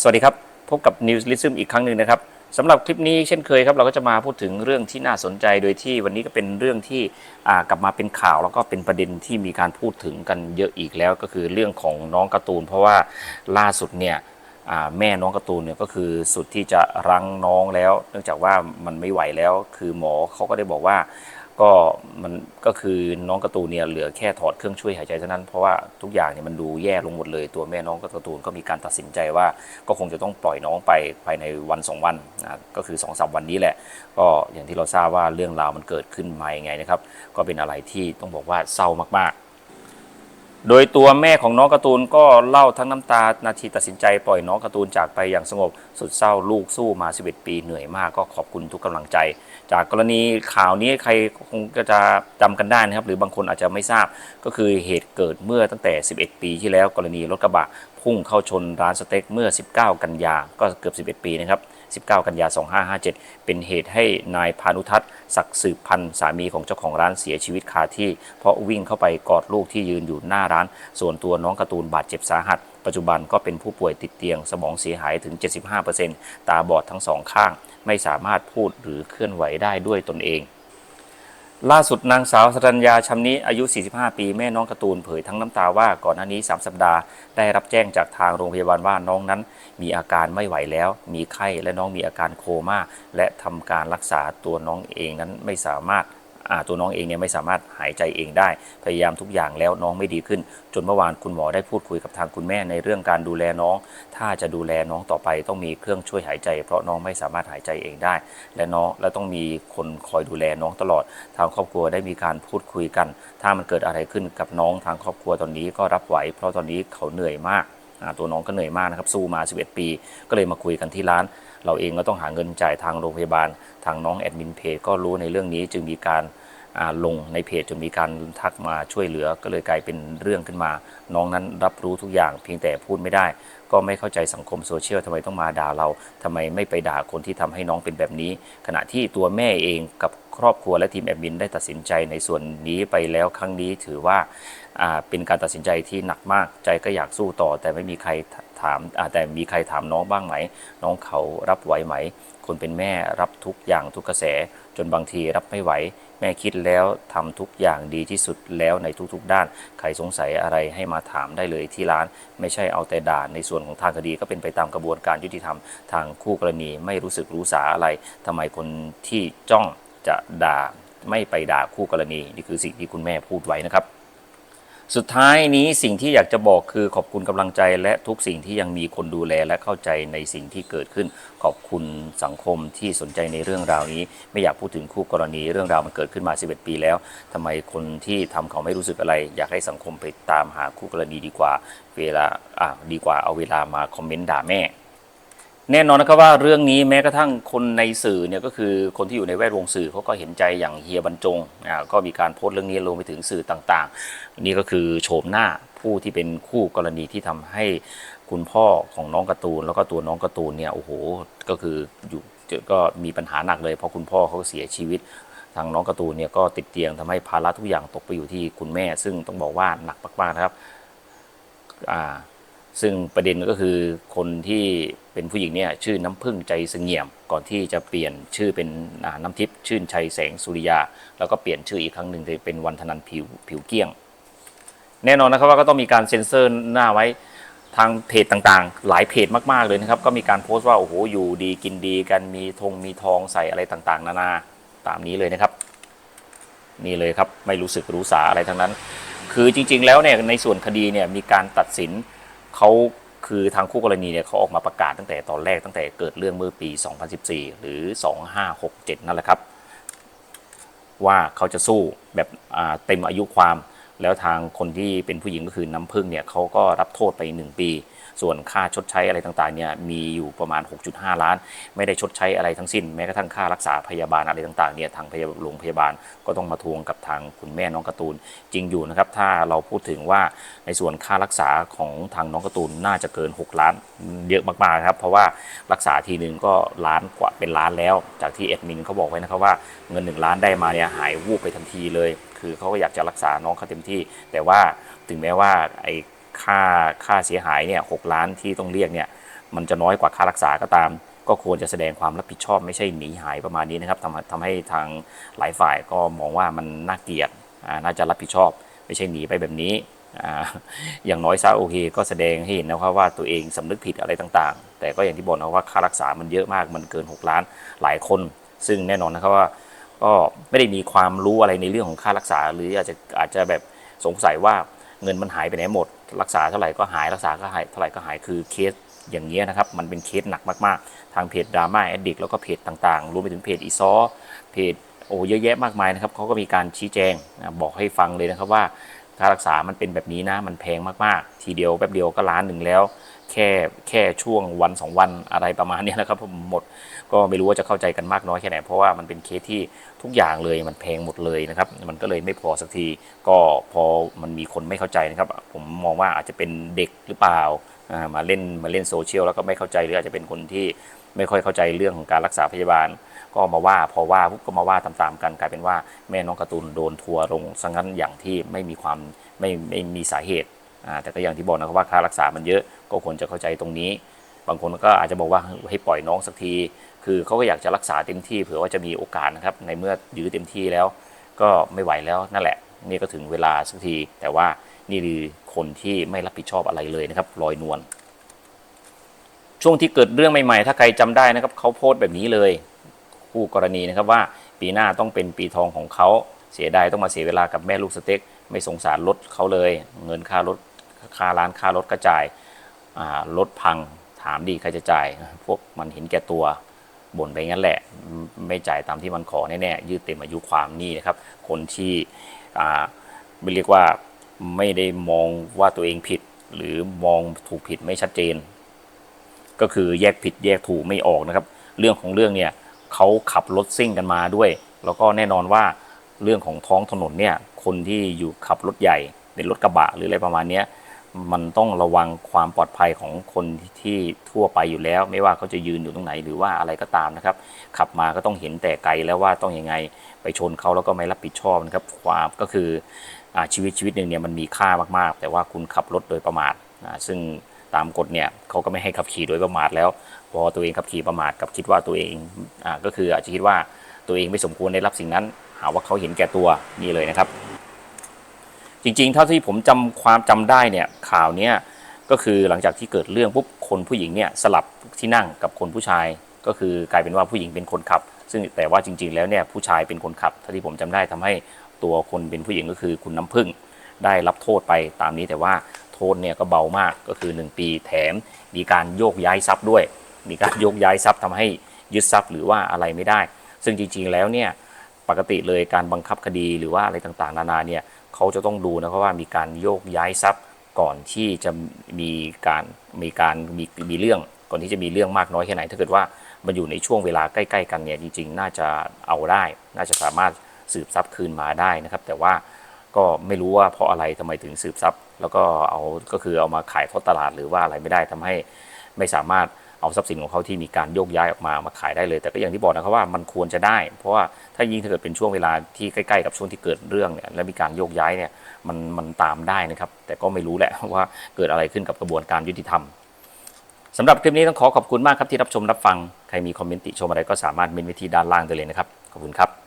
สวัสดีครับ พบกับ News l i s m อีกครั้งหนึ่งนะครับสำหรับคลิปนี้เช่นเคยครับ เราก็จะมาพูดถึงเรื่องที่น่าสนใจโดยที่วันนี้ก็เป็นเรื่องที่กลับมาเป็นข่าว แล้วก็เป็นประเด็นที่มีการพูดถึงกันเยอะอีกแล้วก็คือเรื่องของน้องการ์ตูน เพราะว่าล่าสุดเนี่ยแม่น้องการ์ตูนเนี่ยก็คือสุดที่จะรั้งน้องแล้ว เนื่องจากว่ามันไม่ไหวแล้ว คือหมอเขาก็ได้บอกว่า ก็มันก็คือน้องการ์ตูนเนี่ยเหลือแค่ถอดเครื่องช่วยหายใจเท่านั้นเพราะว่าทุกอย่างเนี่ยมันดูแย่ลงหมดเลย ตัวแม่น้องการ์ตูนก็มีการตัดสินใจว่า ก็คงจะต้องปล่อยน้องไปภายในวันสองวันนะก็คือ2อสวันนี้แหละ ก็อย่างที่เราทราบว่าเรื่องราวมันเกิดขึ้นมายังไงนะครับ ก็เป็นอะไรที่ต้องบอกว่าเศร้ามากๆ โดยตัวแม่ของน้องการ์ตูนก็เล่าทั้งน้ำตานาทีตัดสินใจปล่อยน้องการ์ตูนจากไปอย่างสงบสุดเศร้าลูกสู้มา 11 ปีเหนื่อยมากก็ขอบคุณทุกกำลังใจ จากกรณีข่าวนี้ใครคงจะจำกันได้นะครับ หรือบางคนอาจจะไม่ทราบก็คือเหตุเกิดเมื่อตั้งแต่ 11 ปีที่แล้วกรณีรถกระบะพุ่งเข้าชนร้านสเต็กเมื่อ 19 กันยาก็เกือบ 11 ปีนะครับ 19 กันยา 2557 เป็นเหตุให้นายพานุทัศน์ศักดิ์สืบพันธ์สามีของเจ้าของร้านเสียชีวิตคาที่ เพราะวิ่งเข้าไปกอดลูกที่ยืนอยู่หน้าร้าน ส่วนตัวน้องการ์ตูนบาดเจ็บสาหัส ปัจจุบันก็เป็นผู้ป่วยติดเตียง สมองเสียหายถึง 75%ตาบอดทั้งสองข้าง ไม่สามารถพูดหรือเคลื่อนไหวได้ด้วยตนเอง ล่าสุดนางสาวสรัญญาชำนิอายุ 45 ปีแม่น้องการ์ตูนเผยทั้งน้ำตาว่าก่อนหน้านี้ 3 สัปดาห์ได้รับแจ้งจากทางโรงพยาบาลว่าน้องนั้น มีอาการไม่ไหวแล้ว มีไข้และน้องมีอาการโคม่าและทำการรักษาตัวน้องเองนั้นไม่สามารถ ตัวน้องเองเนี่ยไม่สามารถหายใจเองได้ พยายามทุกอย่างแล้วน้องไม่ดีขึ้น จนเมื่อวานคุณหมอได้พูดคุยกับทางคุณแม่ในเรื่องการดูแลน้อง ถ้าจะดูแลน้องต่อไปต้องมีเครื่องช่วยหายใจ เพราะน้องไม่สามารถหายใจเองได้ และน้องและต้องมีคนคอยดูแลน้องตลอด ทางครอบครัวได้มีการพูดคุยกัน ถ้ามันเกิดอะไรขึ้นกับน้องทางครอบครัวตอนนี้ก็รับไหว เพราะตอนนี้เขาเหนื่อยมากตัวน้องก็เหนื่อยมากนะครับสู้มา 11 ปี ก็เลยมาคุยกันที่ร้าน เราเองก็ต้องหาเงินจ่ายทางโรงพยาบาล ทางน้องแอดมินเพจก็รู้ในเรื่องนี้จึงมีการาลงในเพจจนมีการทักมาช่วยเหลือก็เลยกลายเป็นเรื่องขึ้นมา น้องนั้นรับรู้ทุกอย่างเพียงแต่พูดไม่ได้ ก็ไม่เข้าใจสังคมโซเชียลทำไมต้องมาด่าเราทำไมไม่ไปด่าคนที่ทำให้น้องเป็นแบบนี้ ขณะที่ตัวแม่เองกับครอบครัวและทีมแอดมินได้ตัดสินใจในส่วนนี้ไปแล้วครั้งนี้ถือว่าอ่าเป็นการตัดสินใจที่หนักมากใจก็อยากสู้ต่อ แต่ไม่มีใคร ถามอาแต่มีใครถามน้องบ้างไหม น้องเขารับไหวไหม คนเป็นแม่รับทุกอย่างทุกกระแส จนบางทีรับไม่ไหว แม่คิดแล้วทำทุกอย่างดีที่สุดแล้วในทุกๆด้าน ใครสงสัยอะไรให้มาถามได้เลยที่ร้าน ไม่ใช่เอาแต่ด่าในส่วนของทางคดีก็เป็นไปตามกระบวนการยุติธรรม ทางคู่กรณีไม่รู้สึกรู้สาอะไรทำไมคนที่จ้องจะด่าไม่ไปด่าคู่กรณีนี่คือสิ่งที่คุณแม่พูดไว้นะครับ สุดท้ายนี้สิ่งที่อยากจะบอกคือขอบคุณกำลังใจ และทุกสิ่งที่ยังมีคนดูแลและเข้าใจในสิ่งที่เกิดขึ้น ขอบคุณสังคมที่สนใจในเรื่องราวนี้ ไม่อยากพูดถึงคู่กรณีเรื่องราวมันเกิดขึ้นมา 11 ปีแล้วทำไมคนที่ทำเขาไม่รู้สึกอะไร อยากให้สังคมไปตามหาคู่กรณีดีกว่า เวลาอะดีกว่าเอาเวลามาคอมเมนต์ด่าแม่ แน่นอนนะครับว่าเรื่องนี้แม้กระทั่งคนในสื่อเนี่ยก็คือคนที่อยู่ในแวดวงสื่อเขาก็เห็นใจอย่างเฮียบรรจงอ่าก็มีการโพสต์เรื่องนี้รวมไปถึงสื่อต่างๆ นี่ก็คือโฉมหน้าผู้ที่เป็นคู่กรณีที่ทำให้คุณพ่อของน้องการ์ตูน แล้วก็ตัวน้องการ์ตูนเนี่ยโอ้โหก็คืออยู่ก็มีปัญหาหนักเลยเพราะคุณพ่อเขาเสียชีวิตทางน้องการ์ตูนเนี่ยก็ติดเตียงทำให้ภาระทุกอย่างตกไปอยู่ที่คุณแม่ ซึ่งต้องบอกว่าหนักมากๆนะครับอ่า ซึ่งประเด็นก็คือคนที่เป็นผู้หญิงเนี่ยชื่อน้ำพึ่งใจเสงี่ยม ก่อนที่จะเปลี่ยนชื่อเป็นน้ำทิพย์ชื่นชัยแสงสุริยา แล้วก็เปลี่ยนชื่ออีกครั้งหนึ่งเป็นวันธนันผิวผิวเกลี้ยง แน่นอนนะครับว่าก็ต้องมีการเซ็นเซอร์หน้าไว้ทางเพจต่างๆ หลายเพจมากๆเลยนะครับ ก็มีการโพสต์ว่าโอ้โหอยู่ดีกินดีกันมีธงมีทองใส่อะไรต่างๆ นานาตามนี้เลยนะครับ นี่เลยครับไม่รู้สึกรู้สาอะไรทั้งนั้น คือจริง ๆ แล้วเนี่ยในส่วนคดีเนี่ยมีการตัดสิน เขาคือทางคู่กรณีเนี่ยเขาออกมาประกาศตั้งแต่ตอนแรกตั้งแต่เกิดเรื่องเมื่อปี 2014 หรือ 2567 นั่นแหละครับ ว่าเขาจะสู้แบบเต็มอายุความ แล้วทางคนที่เป็นผู้หญิงก็คือน้ำพึ่งเนี่ยเขาก็รับโทษไป 1 ปี ส่วนค่าชดใช้อะไรต่างๆเนี่ยมีอยู่ประมาณ 6.5 ล้าน ไม่ได้ชดใช้อะไรทั้งสิ้น แม้กระทั่งค่ารักษาพยาบาลอะไรต่างๆเนี่ยทางพยาโรงพยาบาลก็ต้องมาทวงกับทางคุณแม่น้องการ์ตูน จริงอยู่นะครับถ้าเราพูดถึงว่าในส่วนค่ารักษาของทางน้องการ์ตูนน่าจะเกิน 6 ล้านเยอะมากๆครับเพราะว่ารักษาทีนึงก็ล้านกว่าเป็นล้านแล้ว จากที่เอดมินเขาบอกไว้นะครับว่าเงิน 1 ล้านได้มาเนี่ยหายวูบไปทันทีเลย คือเขาก็อยากจะรักษาน้องเขาเต็มที่ แต่ว่าถึงแม้ว่าไอ้ค่าค่าเสียหายเนี่ยหกล้านที่ต้องเรียกเนี่ยมันจะน้อยกว่าค่ารักษาก็ตาม ก็ควรจะแสดงความรับผิดชอบไม่ใช่หนีหายประมาณนี้นะครับทำทำให้ทางหลายฝ่ายก็มองว่ามันน่าเกลียดน่าจะรับผิดชอบ ไม่ใช่หนีไปแบบนี้ออย่างน้อยซะโอเค ก็แสดงให้เห็นนะครับว่าตัวเองสำนึกผิดอะไรต่างๆ แต่ก็อย่างที่บอกนะว่าค่ารักษามันเยอะมากมันเกิน 6 ล้านหลายคน ซึ่งแน่นอนนะครับว่า ก็ไม่ได้มีความรู้อะไรในเรื่องของค่ารักษา หรืออาจจะอาจจะแบบสงสัยว่าเงินมันหายไปไหนหมด รักษาเท่าไหร่ก็หายรักษาก็หายเท่าไหร่ก็หายคือเคสอย่างนี้นะครับ มันเป็นเคสหนักมากๆ ทางเพจดราม่าแอดดิกแล้วก็เพจต่างๆรวมไปถึงเพจอีซอเพจโอ้เยอะแยะมากมายนะครับเขาก็มีการชี้แจงบอกให้ฟังเลยนะครับว่าค่ารักษามันเป็นแบบนี้นะ มันแพงมากๆ ทีเดียวแป๊บเดียวก็ล้านหนึ่งแล้ว แค่แค่ช่วงวันสองวันอะไรประมาณนี้นะครับผมหมด ก็ไม่รู้ว่าจะเข้าใจกันมากน้อยแค่ไหน เพราะว่ามันเป็นเคสที่ทุกอย่างเลยมันแพงหมดเลยนะครับ มันก็เลยไม่พอสักที ก็พอมันมีคนไม่เข้าใจนะครับ ผมมองว่าอาจจะเป็นเด็กหรือเปล่า มาเล่นมาเล่นโซเชียลแล้วก็ไม่เข้าใจหรืออาจจะเป็นคนที่ไม่ค่อยเข้าใจเรื่องของการรักษาพยาบาล ก็มาว่าพอว่าปุ๊บก็มาว่าตามๆกันกลายเป็นว่าแม่น้องการ์ตูนโดนทัวร์ลงซะงั้นอย่างที่ไม่มีความไม่ไม่มีสาเหตุแต่ก็อย่างที่บอกนะครับว่าค่ารักษามันเยอะก็ควรจะเข้าใจตรงนี้ บางคนก็อาจจะบอกว่าให้ปล่อยน้องสักที คือเขาก็อยากจะรักษาเต็มที่เผื่อว่าจะมีโอกาสนะครับในเมื่อยื้อเต็มที่แล้ว ก็ไม่ไหวแล้วนั่นแหละ นี่ก็ถึงเวลาสักที แต่ว่านี่คือคนที่ไม่รับผิดชอบอะไรเลยนะครับลอยนวลช่วงที่เกิดเรื่องใหม่ๆ ถ้าใครจำได้นะครับเขาโพสต์แบบนี้เลยคู่กรณีนะครับว่าปีหน้าต้องเป็นปีทองของเขาเสียดายต้องมาเสียเวลากับแม่ลูกสเต็ก ไม่สงสารรถเขาเลย เงินค่ารถค่าร้านค่ารถกระจายรถพังถามดีใครจะจ่าย พวกมันเห็นแก่ตัว บ่นไปงั้นแหละ ไม่จ่ายตามที่มันขอแน่ๆยืดเต็มอายุความนี่นะครับ คนที่ไม่เรียกว่าไม่ได้มองว่าตัวเองผิด หรือมองถูกผิดไม่ชัดเจน ก็คือแยกผิดแยกถูกไม่ออกนะครับ เรื่องของเรื่องเนี่ยเขาขับรถซิ่งกันมาด้วย แล้วก็แน่นอนว่าเรื่องของท้องถนนเนี่ยคนที่อยู่ขับรถใหญ่เป็นรถกระบะหรืออะไรประมาณนี้ มันต้องระวังความปลอดภัยของคนที่ทั่วไปอยู่แล้ว ไม่ว่าเขาจะยืนอยู่ตรงไหนหรือว่าอะไรก็ตามนะครับ ขับมาก็ต้องเห็นแต่ไกลแล้วว่าต้องยังไงไปชนเขาแล้วก็ไม่รับผิดชอบนะครับ ความก็คืออชีวิตชีวิตหนึ่งเนี่ยมันมีค่ามากๆ แต่ว่าคุณขับรถโดยประมาทซึ่งตามกฎเนี่ยเขาก็ไม่ให้ขับขี่โดยประมาทแล้ว พอตัวเองขับขี่ประมาทกับคิดว่าตัวเองอก็คืออาจจะคิดว่าตัวเองไม่สมควรได้รับสิ่งนั้น หาว่าเขาเห็นแก่ตัวนี่เลยนะครับ จริงๆ เท่าที่ผมจำความจำได้เนี่ยข่าวเนี้ยก็คือหลังจากที่เกิดเรื่องปุ๊บคนผู้หญิงเนี่ยสลับที่นั่งกับคนผู้ชาย ก็คือกลายเป็นว่าผู้หญิงเป็นคนขับ ซึ่งแต่ว่าจริง ๆ แล้วเนี่ยผู้ชายเป็นคนขับเท่าที่ผมจำได้ทำให้ตัวคนเป็นผู้หญิงก็คือคุณน้ำพึ่ง ได้รับโทษไปตามนี้แต่ว่าโทษเนี่ยก็เบามากก็คือ 1 ปีแถมมีการโยกย้ายทรัพย์ด้วย มีการโยกย้ายทรัพย์ทำให้ยึดทรัพย์หรือว่าอะไรไม่ได้ ซึ่งจริงๆแล้วเนี่ย กติเลยการบังคับคดีหรือว่าอะไรต่างๆ นานาเนี่ยเขาจะต้องดูนะครับว่ามีการโยกย้ายทรัพย์ก่อนที่จะมีการมีการมีมีเรื่อง ก่อนที่จะมีเรื่องมากน้อยแค่ไหน ถ้าเกิดว่ามันอยู่ในช่วงเวลาใกล้ ๆ กันเนี่ยจริง ๆ น่าจะเอาได้ น่าจะสามารถสืบทรัพย์คืนมาได้นะครับ แต่ว่าก็ไม่รู้ว่าเพราะอะไรทำไมถึงสืบทรัพย์ แล้วก็เอาก็คือเอามาขายทอดตลาดหรือว่าอะไรไม่ได้ทำให้ไม่สามารถ เอาทรัพย์สินของเขาที่มีการโยกย้ายออกมามาขายได้เลย แต่ก็อย่างที่บอกนะครับว่ามันควรจะได้ เพราะว่าถ้ายิ่งถ้าเกิดเป็นช่วงเวลาที่ใกล้ๆกับช่วงที่เกิดเรื่องเนี่ยและมีการโยกย้ายเนี่ยมันมันตามได้นะครับ แต่ก็ไม่รู้แหละว่าเกิดอะไรขึ้นกับกระบวนการยุติธรรมสำหรับคลิปนี้ต้องขอขอบคุณมากครับที่รับชมรับฟัง ใครมีคอมเมนต์ติชมอะไรก็สามารถเมนไว้ที่ด้านล่างได้เลยนะครับ ขอบคุณครับ